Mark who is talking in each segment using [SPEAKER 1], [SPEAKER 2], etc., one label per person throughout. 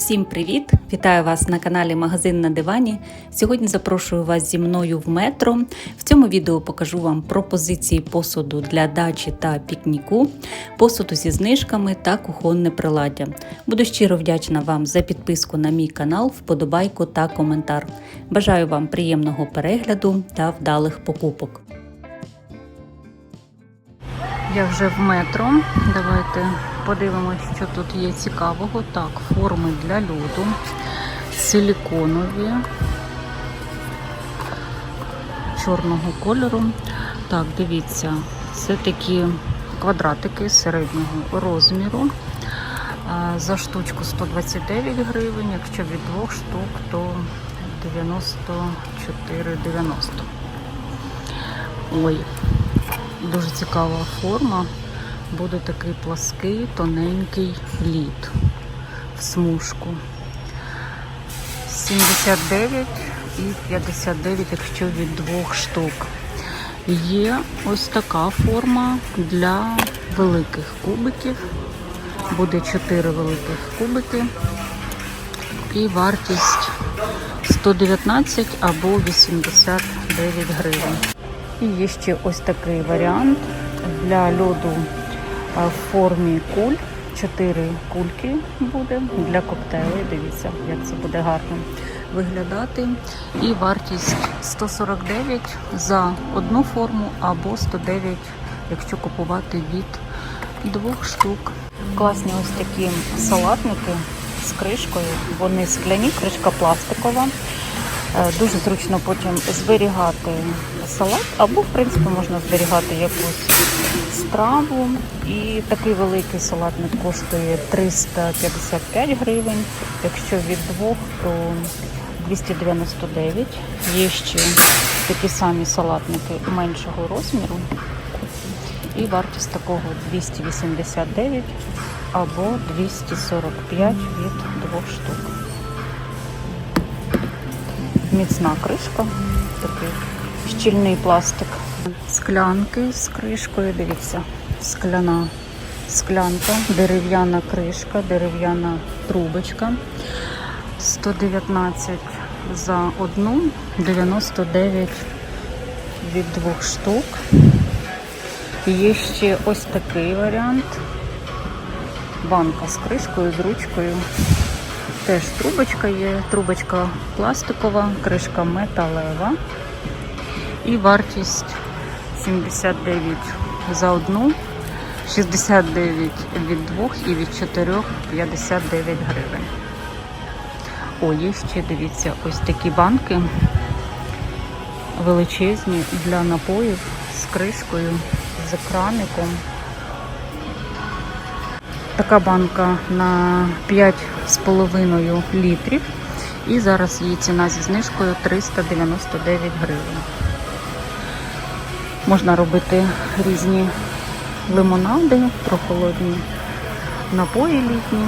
[SPEAKER 1] Всім привіт! Вітаю вас на каналі Магазин на дивані. Сьогодні запрошую вас зі мною в метро. В цьому відео покажу вам пропозиції посуду для дачі та пікніку, посуду зі знижками та кухонне приладдя. Буду щиро вдячна вам за підписку на мій канал, вподобайку та коментар. Бажаю вам приємного перегляду та вдалих покупок. Я вже в метро. Давайте подивимось, що тут є цікавого. Так, форми для льоду, силіконові, чорного кольору. Так, дивіться, це такі квадратики середнього розміру. За штучку 129 гривень, якщо від двох штук, то 94,90. Ой, Дуже цікава форма. Буде такий плаский, тоненький лід в смужку. 79 і 59, якщо від двох штук. Є ось така форма для великих кубиків. Буде 4 великих кубики. І вартість 119 або 89 гривень. І є ще ось такий варіант для льоду в формі куль. Чотири кульки буде для коктейлів. Дивіться, як це буде гарно виглядати. І вартість 149 за одну форму або 109, якщо купувати від двох штук. Класні ось такі салатники з кришкою. Вони скляні, кришка пластикова. Дуже зручно потім зберігати салат, або, в принципі, можна зберігати якусь страву. І такий великий салатник коштує 355 гривень. Якщо від двох, то 299. Є ще такі самі салатники меншого розміру. І вартість такого 289 або 245 від двох штук міцна кришка, такий щільний пластик. Склянки з кришкою, дивіться, скляна склянка, дерев'яна кришка, дерев'яна трубочка. 119 за одну, 99 від двох штук. Є ще ось такий варіант. Банка з кришкою, з ручкою. Теж трубочка є, трубочка пластикова, кришка металева. І вартість 79 за одну, 69 від двох і від чотирьох 59 гривень. О, є ще, дивіться, ось такі банки величезні для напоїв з кришкою, з краником. Така банка на 5,5 літрів. І зараз її ціна зі знижкою 399 гривень. Можна робити різні лимонади, прохолодні напої літні.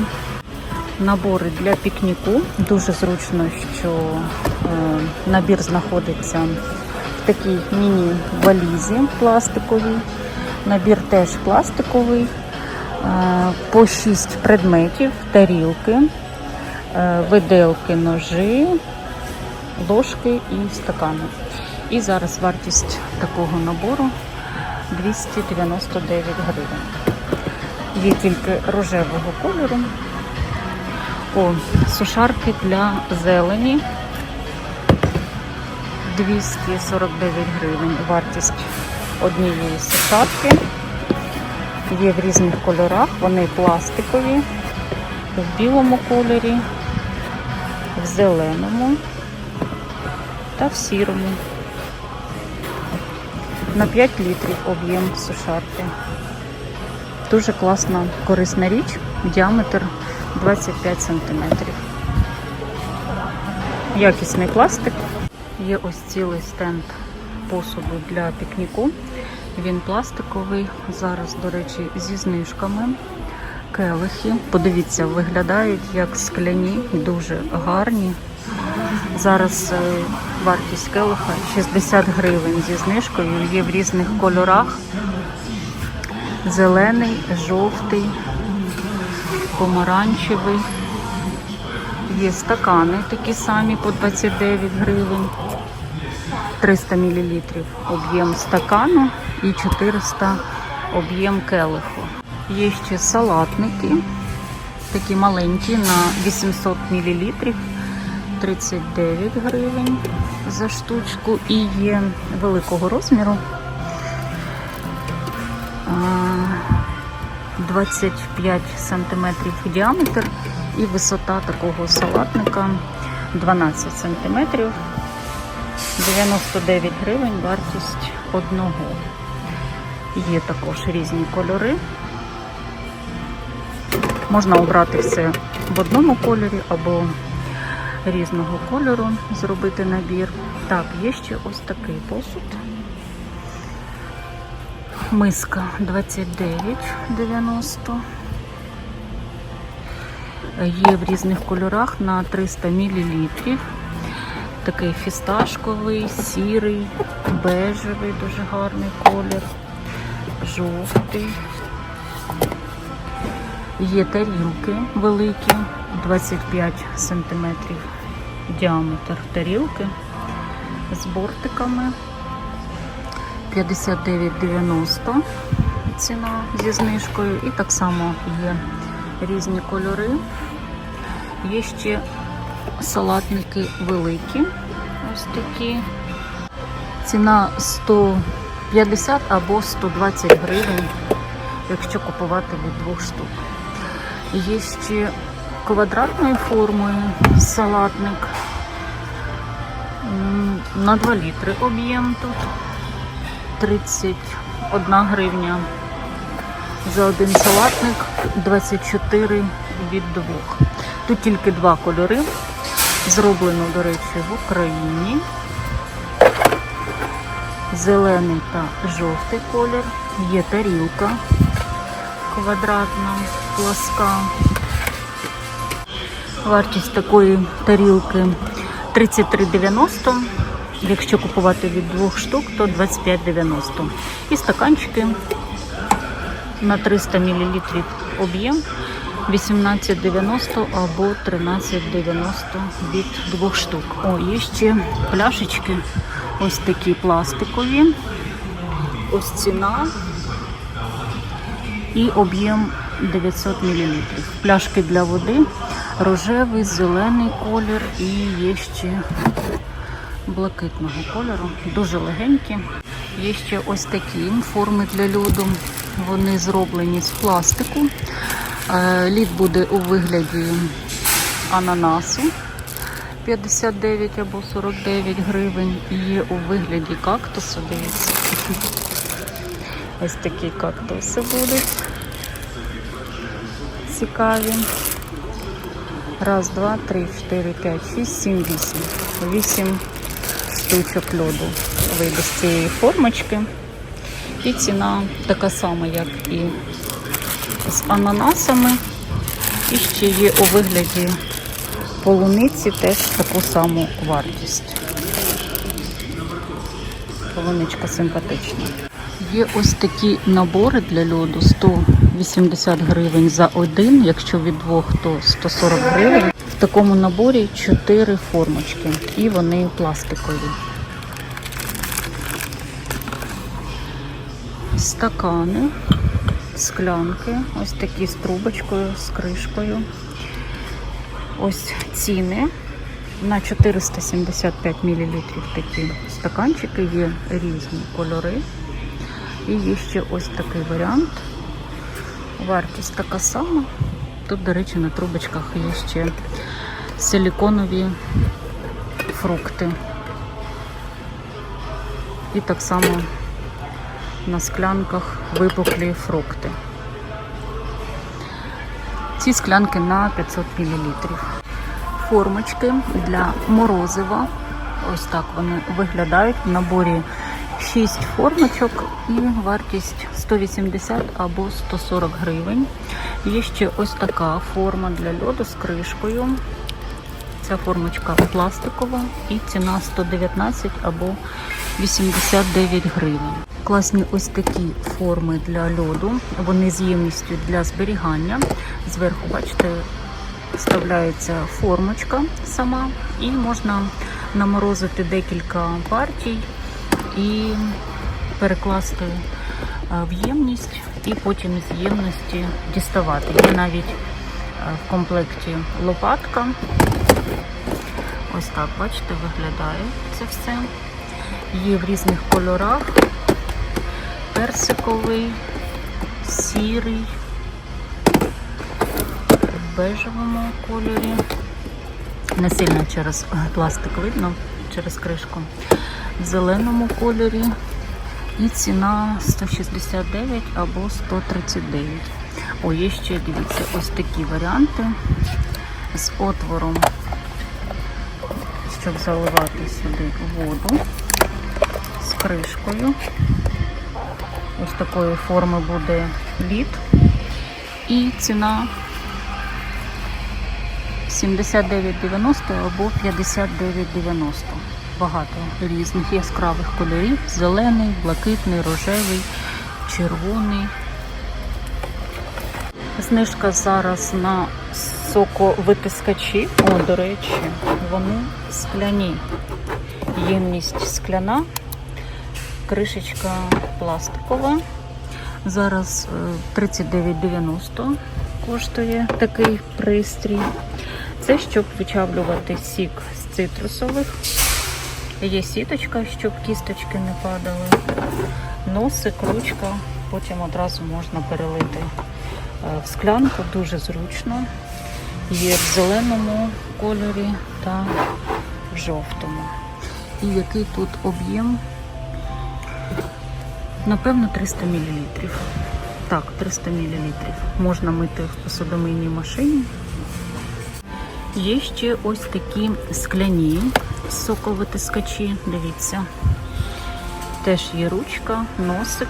[SPEAKER 1] Набори для пікніку. Дуже зручно, що е, набір знаходиться в такій міні-валізі пластиковій. Набір теж пластиковий. По 6 предметів, тарілки, виделки, ножи, ложки і стакани. І зараз вартість такого набору 299 гривень. Є тільки рожевого кольору. О, сушарки для зелені 249 гривень. Вартість однієї сушарки. Є в різних кольорах, вони пластикові, в білому кольорі, в зеленому та в сірому. На 5 літрів об'єм сушарки. Дуже класна, корисна річ, діаметр 25 см. Якісний пластик. Є ось цілий стенд посуду для пікніку. Він пластиковий, зараз, до речі, зі знижками. Келихи. Подивіться, виглядають як скляні, дуже гарні. Зараз е, вартість келиха 60 гривень зі знижкою. Є в різних кольорах. Зелений, жовтий, помаранчевий. Є стакани такі самі по 29 гривень. 300 мл об'єм стакану і 400 об'єм келиху. Є ще салатники, такі маленькі на 800 мл, 39 гривень за штучку. І є великого розміру. 25 см діаметр і висота такого салатника 12 см. 99 гривень вартість одного. Є також різні кольори. Можна обрати все в одному кольорі або різного кольору, зробити набір. Так, є ще ось такий посуд. Миска 29,90. Є в різних кольорах на 300 мл. Такий фісташковий, сірий, бежевий, дуже гарний колір, жовтий. Є тарілки великі, 25 см діаметр тарілки з бортиками. 59,90 ціна зі знижкою. І так само є різні кольори. Є ще салатники великі. Ось такі. Ціна 150 або 120 гривень, якщо купувати від двох штук. Є ще квадратної форми салатник. На 2 літри об'єм тут. 31 гривня за один салатник, 24 від двох. Тут тільки два кольори. Зроблено, до речі, в Україні. Зелений та жовтий колір. Є тарілка квадратна, пласка. Вартість такої тарілки 33,90. Якщо купувати від двох штук, то 25,90. І стаканчики на 300 мл об'єм 18,90 або 13,90 від двох штук. О, є ще пляшечки ось такі пластикові. Ось ціна і об'єм 900 мл. Пляшки для води, рожевий, зелений колір і є ще блакитного кольору, дуже легенькі. Є ще ось такі форми для льоду. Вони зроблені з пластику. Е, Лід буде у вигляді ананасу 59 або 49 гривень. І є у вигляді кактусу. Дивіться. Ось такі кактуси будуть. Цікаві. Раз, два, три, чотири, п'ять, шість, сім, вісім. Вісім штучок льоду вийде з цієї формочки. І ціна така сама, як і з ананасами. І ще є у вигляді полуниці теж таку саму вартість. Полуничка симпатична. Є ось такі набори для льоду 180 гривень за один, якщо від двох, то 140 гривень. В такому наборі 4 формочки і вони пластикові. Стакани, склянки, ось такі з трубочкою, з кришкою. Ось ціни на 475 мл такі стаканчики, є різні кольори. І є ще ось такий варіант. Вартість така сама. Тут, до речі, на трубочках є ще силіконові фрукти. І так само на склянках випуклі фрукти. Ці склянки на 500 мл. Формочки для морозива. Ось так вони виглядають в наборі 6 формочок і вартість 180 або 140 гривень. Є ще ось така форма для льоду з кришкою. Ця формочка пластикова і ціна 119 або 89 гривень. Класні ось такі форми для льоду. Вони з ємністю для зберігання. Зверху, бачите, Вставляється формочка сама, і можна наморозити декілька партій і перекласти е, в ємність, і потім з ємності діставати. Є навіть е, в комплекті лопатка. Ось так, бачите, виглядає це все. Є в різних кольорах. Персиковий, сірий, в бежевому кольорі. Не сильно через пластик видно, через кришку. В зеленому кольорі. І ціна 169 або 139. О, є ще, дивіться, ось такі варіанти з отвором, щоб заливати сюди воду з кришкою. Ось такої форми буде лід. І ціна 79,90 або 59,90. Багато різних яскравих кольорів. Зелений, блакитний, рожевий, червоний. Знижка зараз на соковитискачі. О, до речі, вони скляні. Ємність скляна, кришечка пластикова. Зараз е, 39,90 коштує такий пристрій. Це щоб вичавлювати сік з цитрусових. Є сіточка, щоб кісточки не падали. Носик, ручка, потім одразу можна перелити е, в склянку, дуже зручно. Є в зеленому кольорі та в жовтому. І який тут об'єм? Напевно, 300 мл. Так, 300 мл. Можна мити в посудомийній машині. Є ще ось такі скляні соковитискачі, дивіться. Теж є ручка, носик.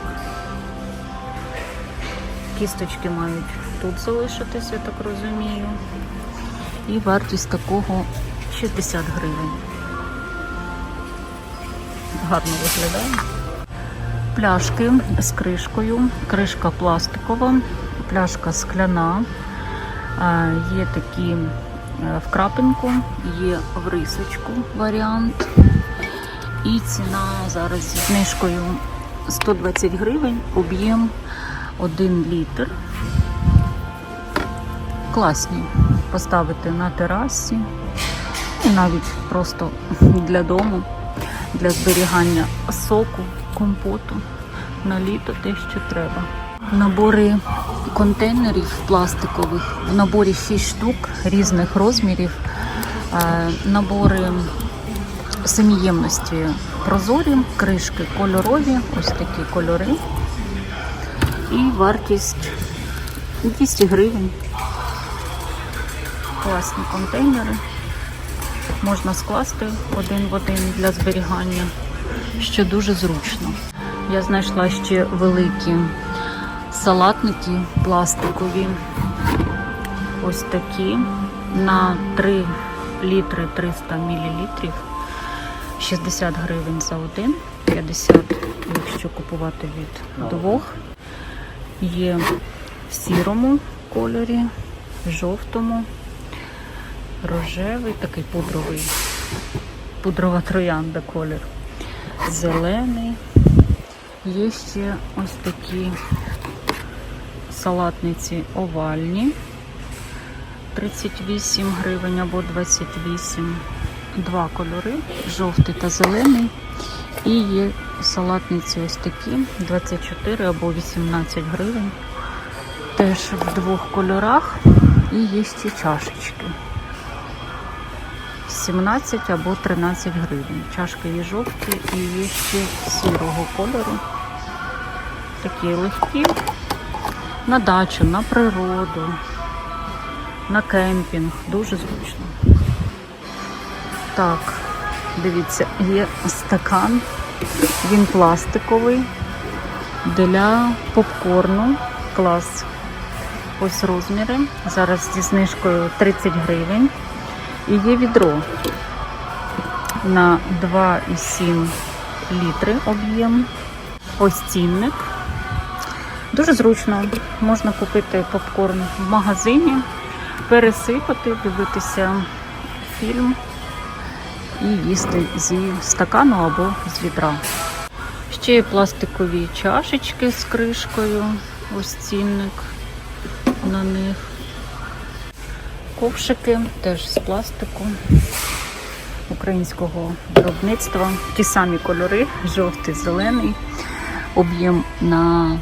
[SPEAKER 1] Кісточки мають тут залишитися, я так розумію. І вартість такого 60 гривень. Гарно виглядає. Пляшки з кришкою. Кришка пластикова, пляшка скляна. Є такі е, в крапинку, є в рисочку варіант. І ціна зараз зі знижкою 120 гривень, об'єм 1 літр. Класні поставити на терасі і навіть просто для дому, для зберігання соку, компоту на літо те, що треба. Набори контейнерів пластикових, в наборі 6 штук різних розмірів. Е, Набори саміємності прозорі, кришки кольорові, ось такі кольори. І вартість 200 гривень. Класні контейнери. Можна скласти один в один для зберігання, що дуже зручно. Я знайшла ще великі салатники пластикові. Ось такі на 3 літри 300 мл. 60 гривень за один, 50, якщо купувати від двох. Є в сірому кольорі, жовтому, рожевий, такий пудровий, пудрова троянда колір, зелений. Є ще ось такі салатниці овальні, 38 гривень або 28 два кольори жовтий та зелений. І є салатниці ось такі 24 або 18 гривень. Теж в двох кольорах. І є ще чашечки. 17 або 13 гривень. Чашки є жовті і є ще сірого кольору. Такі легкі. На дачу, на природу, на кемпінг. Дуже зручно. Так, дивіться, є стакан, він пластиковий для попкорну. Клас. Ось розміри. Зараз зі знижкою 30 гривень. І є відро на 2,7 літри об'єм. Ось цінник. Дуже зручно. Можна купити попкорн в магазині, пересипати, дивитися фільм і їсти зі стакану або з відра. Ще є пластикові чашечки з кришкою, ось цінник на них. Ковшики теж з пластику українського виробництва. Ті самі кольори, жовтий, зелений, об'єм на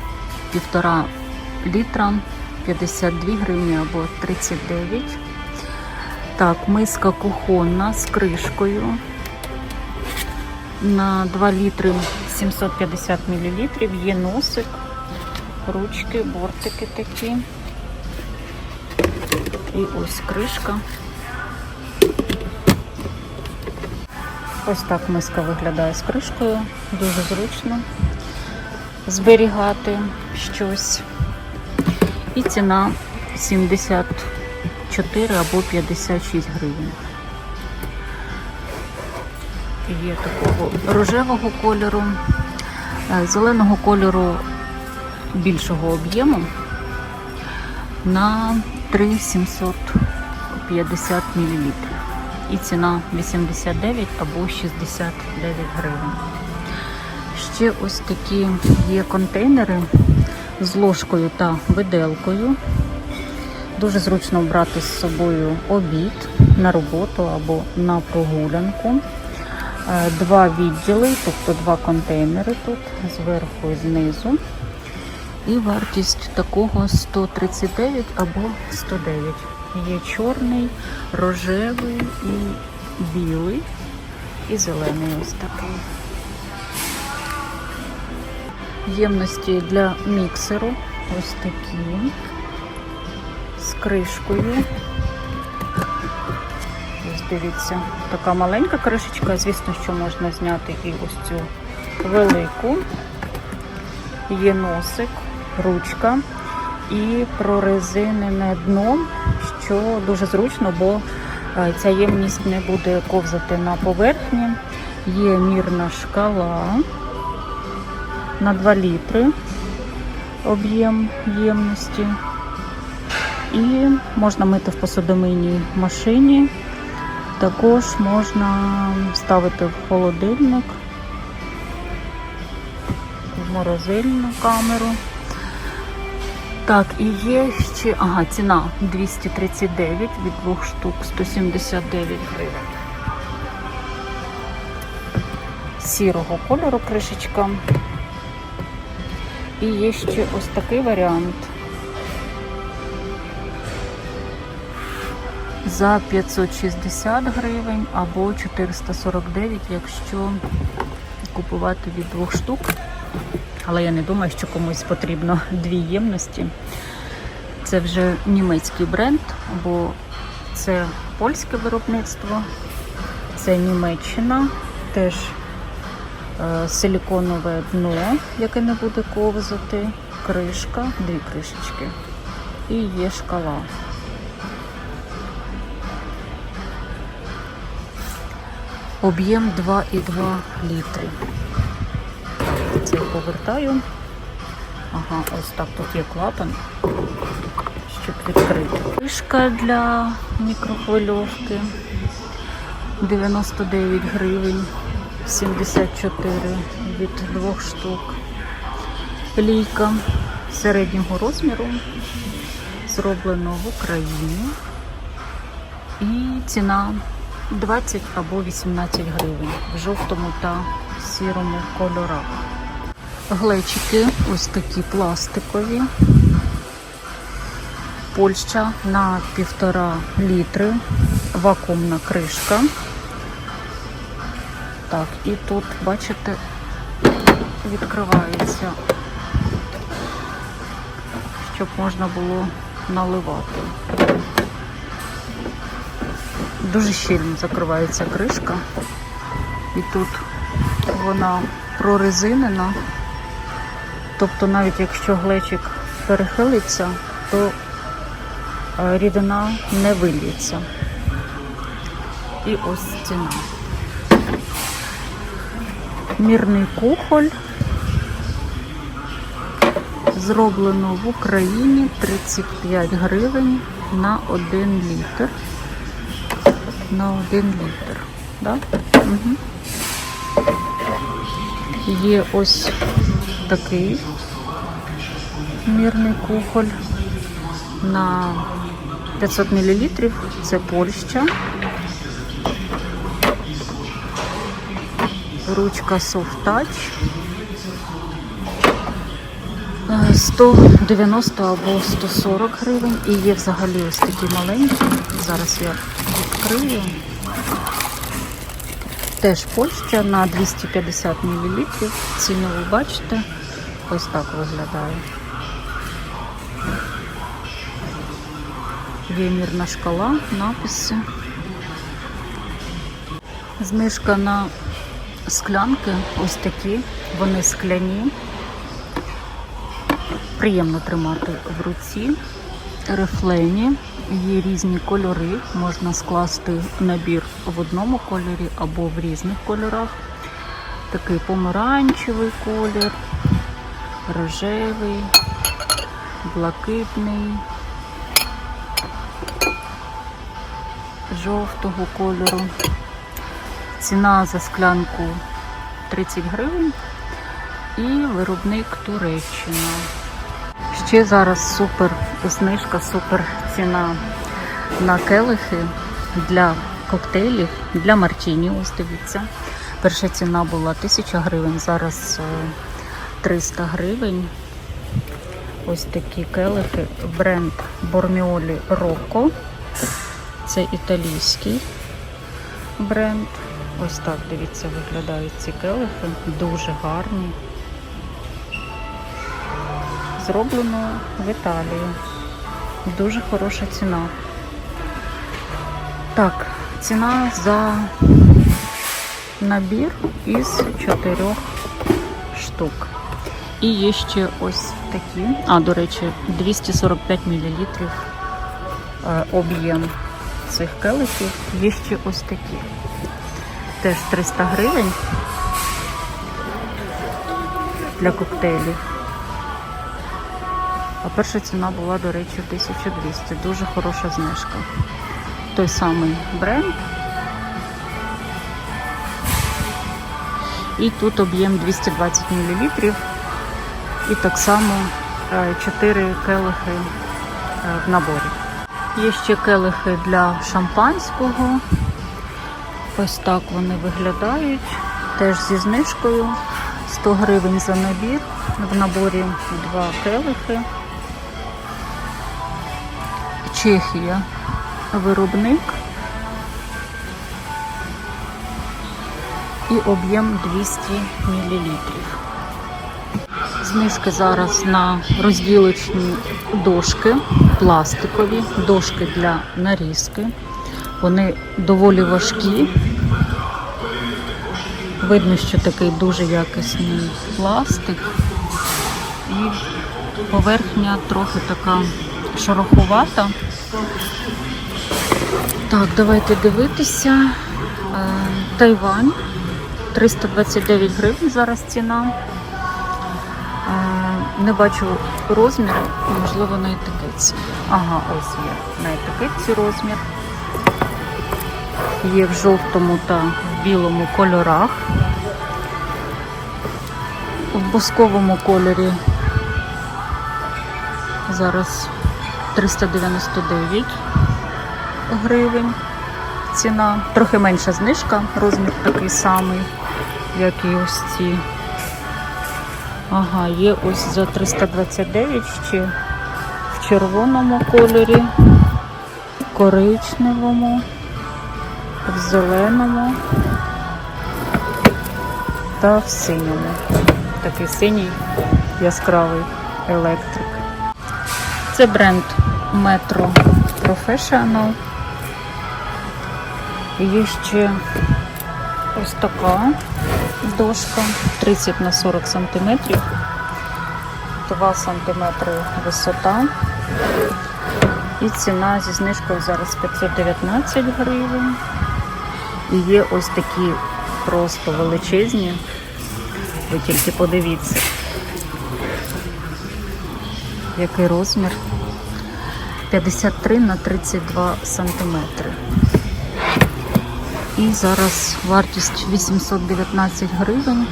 [SPEAKER 1] півтора літра, 52 гривні або 39. Так, миска кухонна з кришкою на 2 літри 750 мл. Є носик, ручки, бортики такі. І ось кришка. Ось так миска виглядає з кришкою. Дуже зручно зберігати щось. І ціна 74 або 56 гривень. Є такого рожевого кольору, е, зеленого кольору більшого об'єму на 3,750 мл. І ціна 89 або 69 гривень. Ще ось такі є контейнери з ложкою та виделкою. Дуже зручно брати з собою обід на роботу або на прогулянку. Е, Два відділи, тобто два контейнери тут, зверху і знизу. І вартість такого 139 або 109. Є чорний, рожевий і білий, і зелений ось такий. Ємності для міксеру ось такі з кришкою. Ось дивіться, така маленька кришечка, звісно, що можна зняти і ось цю велику. Є носик, ручка і прорезинене дно, що дуже зручно, бо е, ця ємність не буде ковзати на поверхні. Є мірна шкала на 2 літри об'єм ємності. І можна мити в посудомийній машині. Також можна ставити в холодильник, в морозильну камеру. Так, і є ще, ага, ціна 239 від двох штук 179 гривень. Сірого кольору кришечка. І є ще ось такий варіант. За 560 гривень або 449, якщо купувати від двох штук. Але я не думаю, що комусь потрібно дві ємності. Це вже німецький бренд, бо це польське виробництво, це Німеччина, теж е, силіконове дно, яке не буде ковзати, кришка, дві кришечки. І є шкала. Об'єм 2,2 літри. Повертаю. Ага, ось так тут є клапан, щоб відкрити. Кришка для мікрохвильовки 99 гривень, 74 від двох штук. Лійка середнього розміру, зроблено в Україні. І ціна 20 або 18 гривень в жовтому та сірому кольорах. Глечики ось такі пластикові. Польща на півтора літри. Вакуумна кришка. Так, і тут, бачите, відкривається, щоб можна було наливати. Дуже щільно закривається кришка. І тут вона прорезинена. Тобто навіть якщо глечик перехилиться, то е, рідина не вильється. І ось ціна. Мірний кухоль. Зроблено в Україні 35 гривень на 1 літр. На 1 літр. Да? Угу. Є ось такий мірний кухоль на 500 мл. Це Польща. Ручка Soft Touch. Е, 190 або 140 гривень. І є взагалі ось такі маленькі. Зараз я відкрию. Теж Польща на 250 мл. Ціну ви бачите. Ось так виглядає. Є мірна шкала, написи. Знижка на склянки ось такі, вони скляні. Приємно тримати в руці. Рифлені, є різні кольори, можна скласти набір в одному кольорі або в різних кольорах. Такий помаранчевий колір, рожевий, блакитний, жовтого кольору. Ціна за склянку 30 гривень і виробник Туреччина. Ще зараз супер знижка, супер ціна на келихи для коктейлів, для мартіні. Ось дивіться. Перша ціна була 1000 гривень, зараз е, 300 гривень. Ось такі келихи. Бренд Борміолі Рокко. Це італійський бренд. Ось так, дивіться, виглядають ці келихи. Дуже гарні. Зроблено в Італії. Дуже хороша ціна. Так, ціна за набір із чотирьох штук. І є ще ось такі. А, до речі, 245 мл е, об'єм цих келихів. Є ще ось такі. Теж 300 гривень для коктейлів. А перша ціна була, до речі, 1200. Дуже хороша знижка. Той самий бренд. І тут об'єм 220 мл. І так само 4 келихи е, в наборі. Є ще келихи для шампанського. Ось так вони виглядають. Теж зі знижкою. 100 гривень за набір. В наборі два келихи. Чехія. Виробник. І об'єм 200 мл. Знижки зараз на розділочні дошки, пластикові, дошки для нарізки. Вони доволі важкі. Видно, що такий дуже якісний пластик. І поверхня трохи така шероховата. Так, давайте дивитися. Е, Тайвань. 329 гривень зараз ціна. Не бачу розміру, можливо, на етикетці. Ага, ось є. На етикетці розмір. Є в жовтому та в білому кольорах. В бусковому кольорі зараз 399 гривень. Ціна трохи менша знижка, розмір такий самий, як і ось ці. Ага, є ось за 329 ще в червоному кольорі, в коричневому, в зеленому та в синьому. Такий синій яскравий електрик. Це бренд Metro Professional. Є ще ось така дошка 30 на 40 сантиметрів, 2 сантиметри висота. І ціна зі знижкою зараз 519 гривень. І є ось такі просто величезні. Ви тільки подивіться, який розмір. 53 на 32 сантиметри. І зараз вартість 819 гривень.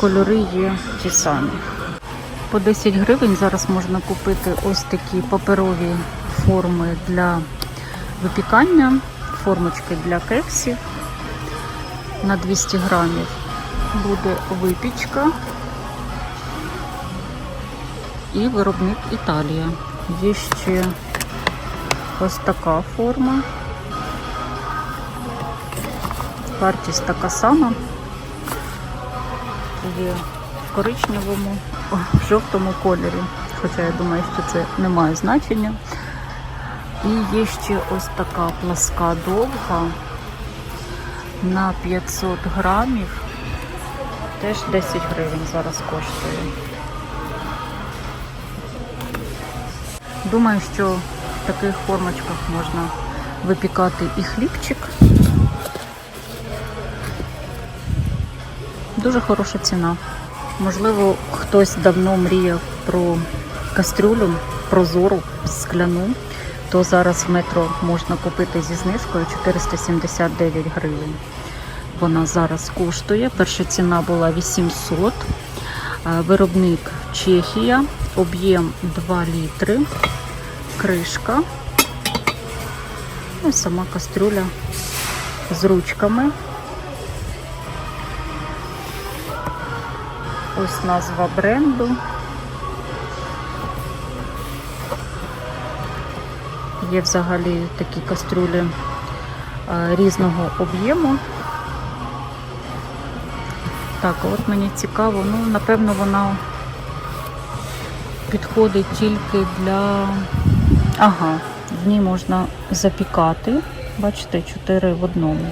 [SPEAKER 1] Кольори є ті самі. По 10 гривень зараз можна купити ось такі паперові форми для випікання, формочки для кексів на 200 грамів. Буде випічка і виробник Італія. Є ще ось така форма. Вартість така сама. Є в коричневому, в жовтому кольорі. Хоча я думаю, що це не має значення. І є ще ось така пласка довга на 500 грамів. Теж 10 гривень зараз коштує. Думаю, що в таких формочках можна випікати і хлібчик. Дуже хороша ціна. Можливо, хтось давно мріяв про кастрюлю прозору скляну, то зараз в метро можна купити зі знижкою 479 гривень. Вона зараз коштує. Перша ціна була 800. Е, Виробник Чехія, об'єм 2 літри, кришка. Ну, і сама кастрюля з ручками. Ось назва бренду. Є взагалі такі кастрюлі е, різного об'єму. Так, от мені цікаво, ну, напевно, вона підходить тільки для. Ага, в ній можна запікати. Бачите, 4 в одному.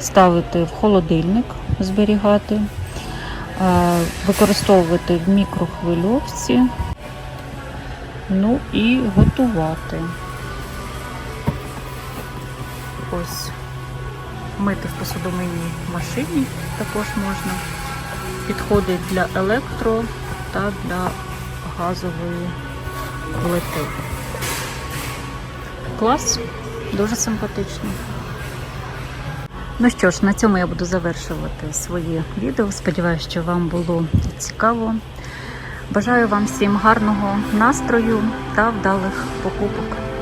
[SPEAKER 1] Ставити в холодильник, зберігати, використовувати в мікрохвильовці, ну і готувати. Ось мити в посудомийній машині також можна. Підходить для електро та для газової плити. Клас, дуже симпатично. Ну що ж, на цьому я буду завершувати своє відео. Сподіваюся, що вам було цікаво. Бажаю вам всім гарного настрою та вдалих покупок.